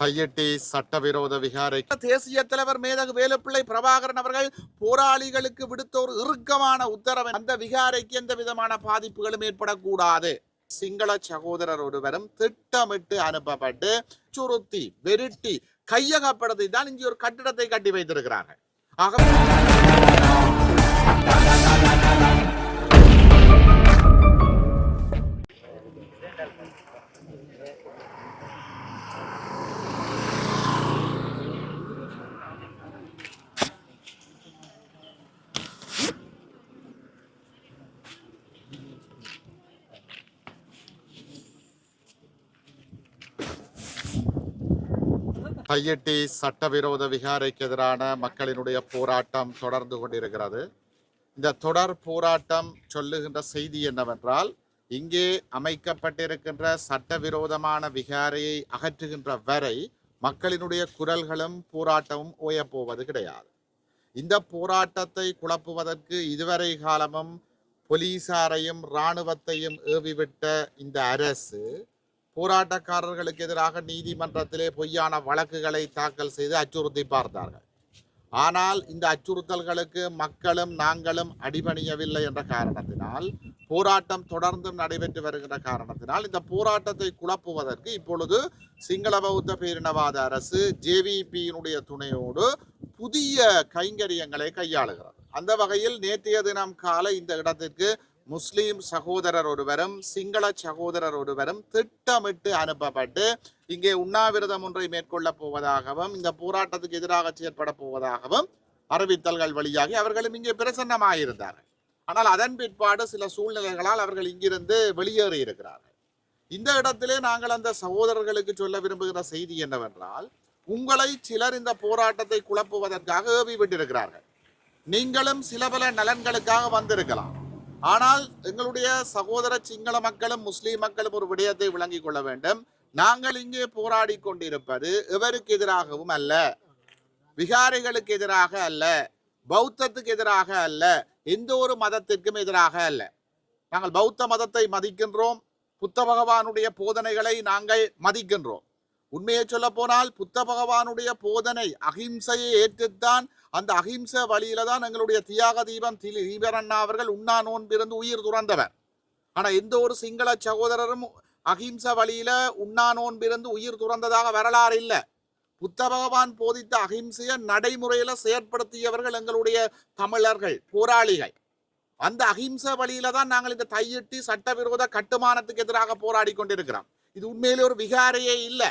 கையெட்டி சட்டவிரோத விகாரை தேசிய தலைவர் மேதகு வேலுப்பிள்ளை பிரபாகரன் அவர்கள் போராளிகளுக்கு விடுத்த ஒரு இறுக்கமான உத்தரவு. அந்த விகாரைக்கு எந்த விதமான பாதிப்புகளும் ஏற்படக்கூடாது. சிங்கள சகோதரர் ஒருவரும் திட்டமிட்டு அனுப்பப்பட்டு சுருத்தி வெருட்டி கையகப்படுத்தி தான் இங்கே ஒரு கட்டிடத்தை கட்டி வைத்திருக்கிறார்கள். ஆக கையெட்டி சட்டவிரோத விகாரைக்கு எதிரான மக்களினுடைய போராட்டம் தொடர்ந்து கொண்டிருக்கிறது. இந்த தொடர் போராட்டம் சொல்லுகின்ற செய்தி என்னவென்றால் இங்கே அமைக்கப்பட்டிருக்கின்ற சட்டவிரோதமான விகாரையை அகற்றுகின்ற வரை மக்களினுடைய குரல்களும் போராட்டமும் ஓயப்போவது கிடையாது. இந்த போராட்டத்தை குழப்புவதற்கு இதுவரை காலமும் போலீசாரையும் இராணுவத்தையும் ஏவிவிட்ட இந்த அரசு போராட்டக்காரர்களுக்கு எதிராக நீதிமன்றத்திலே பொய்யான வழக்குகளை தாக்கல் செய்து அச்சுறுத்தி பார்த்தார்கள். ஆனால் இந்த அச்சுறுத்தல்களுக்கு மக்களும் நாங்களும் அடிபணியவில்லை என்ற காரணத்தினால் போராட்டம் தொடர்ந்தும் நடைபெற்று வருகின்ற காரணத்தினால் இந்த போராட்டத்தை குழப்புவதற்கு இப்பொழுது சிங்கள பௌத்த பேரினவாத அரசு ஜேவிபியினுடைய துணையோடு புதிய கைங்கரியங்களை கையாளுகிறது. அந்த வகையில் நேற்றைய தினம் காலை இந்த இடத்திற்கு முஸ்லீம் சகோதரர் ஒருவரும் சிங்கள சகோதரர் ஒருவரும் திட்டமிட்டு அனுப்பப்பட்டு இங்கே உண்ணாவிரதம் ஒன்றை மேற்கொள்ளப் போவதாகவும் இந்த போராட்டத்துக்கு எதிராக செயற்பட போவதாகவும் அறிவித்தல்கள் வழியாகி அவர்களும் இங்கே பிரசன்னமாயிருந்தார்கள். ஆனால் அதன் பிற்பாடு சில சூழ்நிலைகளால் அவர்கள் இங்கிருந்து வெளியேறி இருக்கிறார்கள். இந்த இடத்திலே நாங்கள் அந்த சகோதரர்களுக்கு சொல்ல விரும்புகிற செய்தி என்னவென்றால் உங்களை சிலர் இந்த போராட்டத்தை குழப்புவதற்காக ஏவி விட்டிருக்கிறார்கள் நீங்களும் சில பல நலன்களுக்காக வந்திருக்கலாம். ஆனால் எங்களுடைய சகோதர சிங்கள மக்களும் முஸ்லீம் மக்களும் ஒரு விடயத்தை விளங்கிக் கொள்ள வேண்டும். நாங்கள் இங்கே போராடி கொண்டிருப்பது எவருக்கு எதிராகவும் அல்ல. விகாரிகளுக்கு எதிராக அல்ல. பௌத்தத்துக்கு எதிராக அல்ல. எந்த ஒரு மதத்திற்கும் எதிராக அல்ல. நாங்கள் பௌத்த மதத்தை மதிக்கின்றோம். புத்த பகவானுடைய போதனைகளை நாங்கள் மதிக்கின்றோம். உண்மையை சொல்ல போனால் புத்த பகவானுடைய போதனை அகிம்சையை ஏற்றுத்தான். அந்த அகிம்சை வழியில தான் எங்களுடைய தியாக தீபம் திலி தீபரண்ணா அவர்கள் உண்ணா நோன்பிருந்து உயிர் துறந்தவர். ஆனா எந்த ஒரு சிங்கள சகோதரரும் அகிம்ச வழியில உண்ணா நோன்பிருந்து உயிர் துறந்ததாக வரலாறு இல்லை. புத்த பகவான் போதித்த அகிம்சையை நடைமுறையில செயற்படுத்தியவர்கள் எங்களுடைய தமிழர்கள் போராளிகள். அந்த அகிம்ச வழியில தான் நாங்கள் இந்த தையிட்டி சட்டவிரோத கட்டுமானத்துக்கு எதிராக போராடி கொண்டிருக்கிறோம். இது உண்மையிலே ஒரு விகாரையே இல்லை.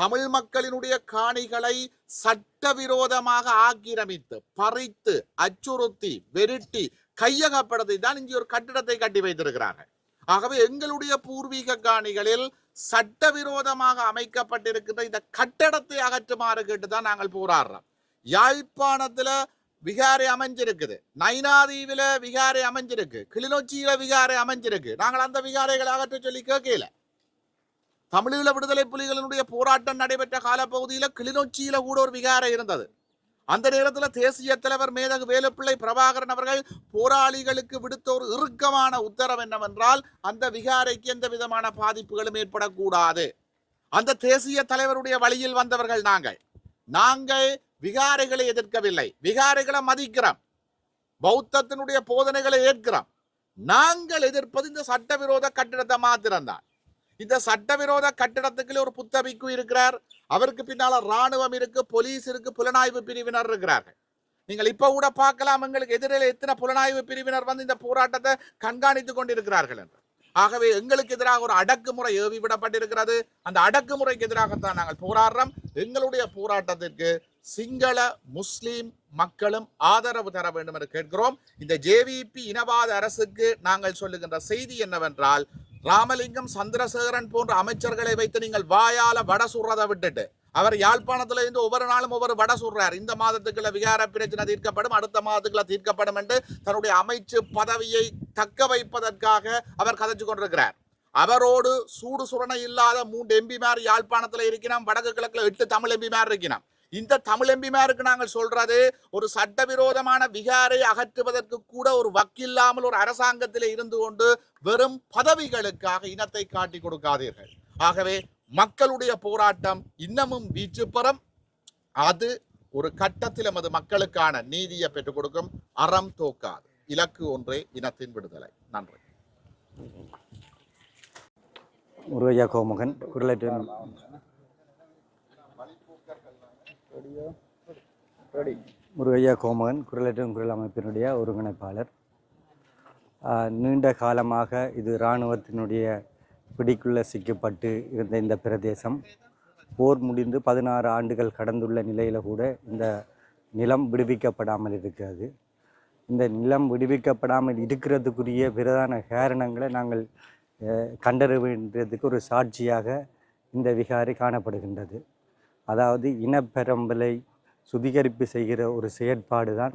தமிழ் மக்களினுடைய காணிகளை சட்டவிரோதமாக ஆக்கிரமித்து பறித்து அச்சுறுத்தி வெருட்டி கையகப்படுத்தி தான் இங்கே ஒரு கட்டிடத்தை கட்டி வைத்திருக்கிறார்கள். ஆகவே எங்களுடைய பூர்வீக காணிகளில் சட்டவிரோதமாக அமைக்கப்பட்டிருக்கின்ற இந்த கட்டடத்தை அகற்றுமாறு கேட்டு தான் நாங்கள் போராடுறோம். யாழ்ப்பாணத்துல விகாரை அமைஞ்சிருக்குது. நைனாதீவில விகாரை அமைஞ்சிருக்கு. கிளிநொச்சியில விகாரை அமைஞ்சிருக்கு. நாங்கள் அந்த விகாரைகளை அகற்ற சொல்லி கேட்கல. தமிழீழ விடுதலை புலிகளினுடைய போராட்டம் நடைபெற்ற காலப்பகுதியில் கிளிநொச்சியில கூட ஒரு விகாரம் இருந்தது. அந்த நேரத்தில் தேசிய தலைவர் மேதகு வேலுப்பிள்ளை பிரபாகரன் அவர்கள் போராளிகளுக்கு விடுத்த ஒரு இறுக்கமான உத்தரவு என்னவென்றால் அந்த விகாரைக்கு எந்த விதமான பாதிப்புகளும் ஏற்படக்கூடாது. அந்த தேசிய தலைவருடைய வழியில் வந்தவர்கள் நாங்கள். நாங்கள் விகாரைகளை எதிர்க்கவில்லை. விகாரைகளை மதிக்கிறோம். பௌத்தத்தினுடைய போதனைகளை ஏற்கிறோம். நாங்கள் எதிர்ப்பது இந்த சட்டவிரோத கட்டிடத்தை மாத்திரம்தான். இந்த சட்டவிரோத கட்டிடத்துக்குள்ள ஒரு புத்தபிக்கு இருக்கிறார். அவருக்கு பின்னால ராணுவம் இருக்கு போலீஸ் இருக்கு புலனாய்வு பிரிவினர் இருக்கிறார்கள். நீங்கள் இப்ப கூட பார்க்கலாம் எங்களுக்கு எதிரில் எத்தனை புலனாய்வு பிரிவினர் வந்து இந்த போராட்டத்தை கண்காணித்துக் கொண்டிருக்கிறார்கள் என்று. ஆகவே எங்களுக்கு எதிராக ஒரு அடக்குமுறை ஏவி விடப்பட்டிருக்கிறது. அந்த அடக்குமுறைக்கு எதிராகத்தான் நாங்கள் போராடுறோம். எங்களுடைய போராட்டத்திற்கு சிங்கள முஸ்லீம் மக்களும் ஆதரவு தர வேண்டும் என்று கேட்கிறோம். இந்த ஜேவிபி இனவாத அரசுக்கு நாங்கள் சொல்லுகின்ற செய்தி என்னவென்றால் ராமலிங்கம் சந்திரசேகரன் போன்ற அமைச்சர்களை வைத்து நீங்கள் வாயால வட சுடுறதை விட்டுட்டு அவர் யாழ்ப்பாணத்துல இருந்து ஒவ்வொரு நாளும் ஒவ்வொரு வட சுடுறார். இந்த மாதத்துக்குள்ள விகார பிரச்சனை தீர்க்கப்படும் அடுத்த மாதத்துக்குள்ள தீர்க்கப்படும் என்று தன்னுடைய அமைச்சு பதவியை தக்க வைப்பதற்காக அவர் கதைச்சு கொண்டிருக்கிறார். அவரோடு சூடு சுரணை இல்லாத மூன்று எம்பிமார் யாழ்ப்பாணத்துல இருக்கிறான் வடக்கு கிழக்குல எட்டு தமிழ் எம்பிமார் இருக்கிறான் இந்த தமிழ் எம்பிமாருக்கு நாங்கள் சொல்றது ஒரு சட்டவிரோதமான விகாரை அகற்றுவதற்கு கூட ஒரு வக்கில்லாமல் ஒரு அரசாங்கத்திலே இருந்து கொண்டு வெறும் பதவிகளுக்காக இனத்தை காட்டி கொடுக்காதீர்கள். ஆகவே மக்களுடைய போராட்டம் இன்னமும் வீச்சு பெறும் அது ஒரு கட்டத்தில் எமது மக்களுக்கான நீதியை பெற்றுக் கொடுக்கும் அறம் தோக்காது. இலக்கு ஒன்றே இனத்தின் விடுதலை. நன்றி. முருகையா கோமகன் குரலை முருகையா கோமகன் குரலற்றும் குரல் அமைப்பினுடைய ஒருங்கிணைப்பாளர். நீண்ட காலமாக இது இராணுவத்தினுடைய பிடிக்குள்ளே சிக்கப்பட்டு இருந்த இந்த பிரதேசம். போர் முடிந்து பதினாறு ஆண்டுகள் கடந்துள்ள நிலையில் கூட இந்த நிலம் விடுவிக்கப்படாமல் இருக்கிறது. இந்த நிலம் விடுவிக்கப்படாமல் இருக்கிறதுக்குரிய பிரதான காரணங்களை நாங்கள் அஹ், கண்டறிய வேண்டியதுக்கு ஒரு சாட்சியாக இந்த விகாரி காணப்படுகின்றது. அதாவது இனப்பெரம்பலை சுத்திகரிப்பு செய்கிற ஒரு செயற்பாடு தான்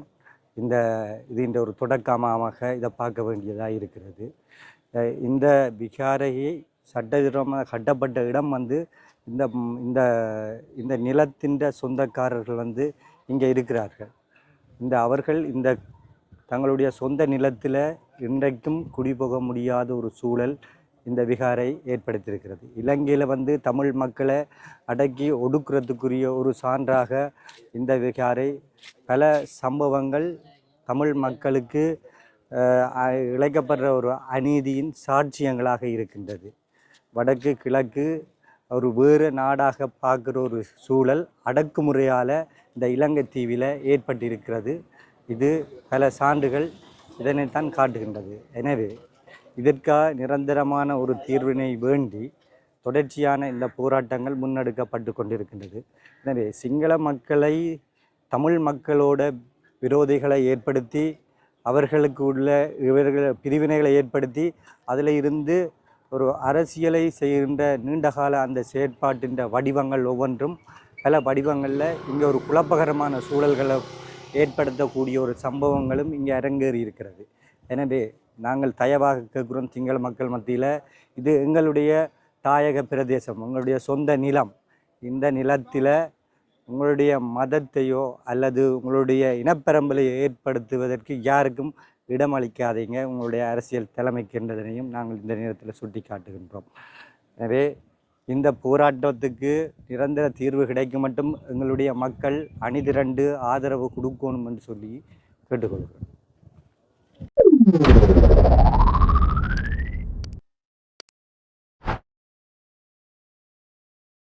இந்த இதுன்ற ஒரு தொடக்கமாக இதை பார்க்க வேண்டியதாக இருக்கிறது. இந்த விகாரையை சட்டவிரோதமாக கட்டப்பட்ட இடம் வந்து இந்த இந்த இந்த நிலத்தின் சொந்தக்காரர்கள் வந்து இங்கே இருக்கிறார்கள். இந்த அவர்கள் இந்த தங்களுடைய சொந்த நிலத்தில் இன்றைக்கும் குடிபோக முடியாத ஒரு சூழல் இந்த விகாரை ஏற்படுத்தியிருக்கிறது. இலங்கையில் வந்து தமிழ் மக்களை அடக்கி ஒடுக்குறதுக்குரிய ஒரு சான்றாக இந்த விகாரை பல சம்பவங்கள் தமிழ் மக்களுக்கு இழைக்கப்படுற ஒரு அநீதியின் சாட்சியங்களாக இருக்கின்றது. வடக்கு கிழக்கு ஒரு வேறு நாடாக பார்க்குற ஒரு சூழல் அடக்குமுறையால் இந்த இலங்கை தீவில் ஏற்பட்டிருக்கிறது. இது பல சான்றுகள் இதனைத்தான் காட்டுகின்றது. எனவே இதற்காக நிரந்தரமான ஒரு தீர்வினை வேண்டி தொடர்ச்சியான இந்த போராட்டங்கள் முன்னெடுக்கப்பட்டு கொண்டிருக்கின்றது. எனவே சிங்கள மக்களை தமிழ் மக்களோட விரோதிகளை ஏற்படுத்தி அவர்களுக்கு உள்ள இவர்கள் பிரிவினைகளை ஏற்படுத்தி அதில் இருந்து ஒரு அரசியலை செய்கின்ற நீண்டகால அந்த செயற்பாட்டின் வடிவங்கள் ஒவ்வொன்றும் பல வடிவங்களில் இங்கே ஒரு குழப்பகரமான சூழல்களை ஏற்படுத்தக்கூடிய ஒரு சம்பவங்களும் இங்கே அரங்கேறி இருக்கிறது எனவே நாங்கள் தயவாக கேட்குறோம் சிங்கள மக்கள் மத்தியில். இது எங்களுடைய தாயக பிரதேசம் உங்களுடைய சொந்த நிலம். இந்த நிலத்தில் உங்களுடைய மதத்தையோ அல்லது உங்களுடைய இனப்பெரம்பலையோ ஏற்படுத்துவதற்கு யாருக்கும் இடமளிக்காதீங்க. உங்களுடைய அரசியல் தலைமைக்கின்றதனையும் நாங்கள் இந்த நேரத்தில் சுட்டி காட்டுகின்றோம் எனவே இந்த போராட்டத்துக்கு நிரந்தர தீர்வு கிடைக்க மட்டும் எங்களுடைய மக்கள் அணிதிரண்டு ஆதரவு கொடுக்கணும் என்று சொல்லி கேட்டுக்கொள்கிறோம் Thank you.